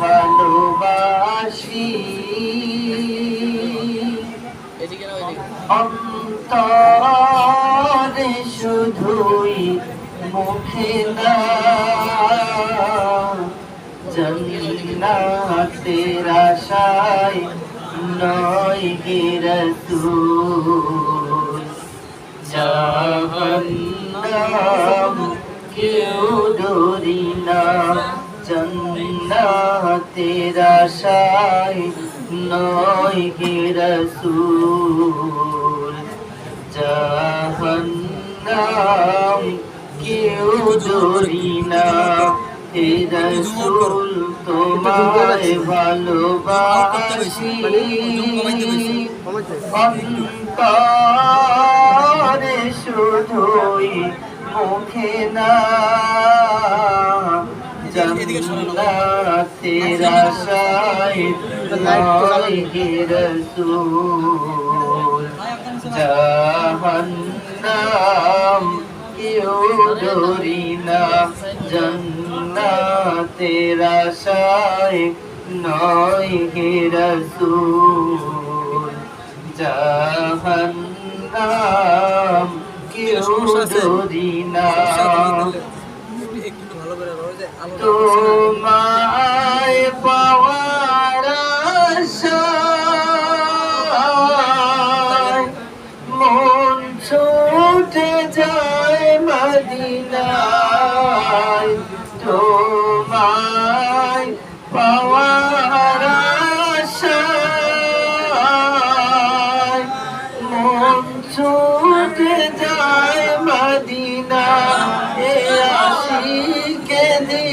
ভালোবাসি। অন্তরে শুধুই মুখে না জন্নাতের আশায় নয় গে রসূল। জাহান্নাম কেউ ডরি না। জন্নাতের আশায় নয় গে রসূল জাহান্নাম কেউ ডরি না হে রসূল তোমায় ভালোবাসি অন্তরে শুধুই মুখে না নয় হে রসূল জাহান্নাম কেউ ডরি না। জন্নাতের আশায় নয় হে রসূল জাহান্নাম কেউ ডরি না। তোমায় পাওয়ার মন ছুটে যায় মদিনায়। তোমায়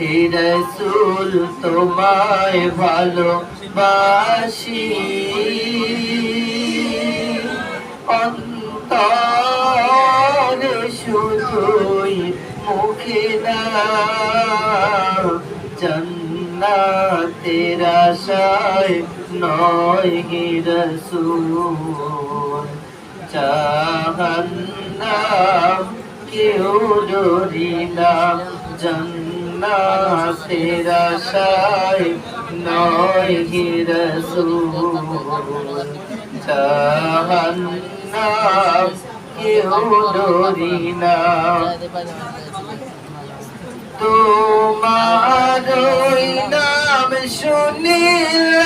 হে রসুল তোমায় ভালোবাসি। অন্তর শুধুই মুখে না জন্নাতের আশায় নয় হে রসুল। জাহান্নাম কেউ ডরি না। জন্নাতের আশায় নয় হে রসুল। জাহান্নাম কেউ না। তোমার নাম শুনিলে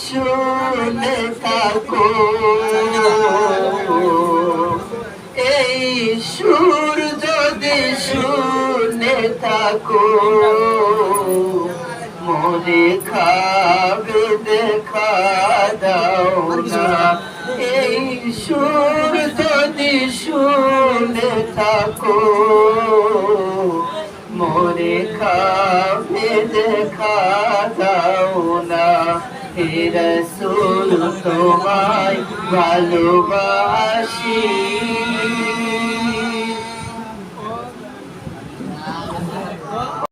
শুনে থাকো এই সুর যদি শুনে থাকো মনে খাবে দেখা দাও না এই সুর যদি শুনে থাকো মনে খাবে দেখা রসুল তোমায় ভালোবাসি।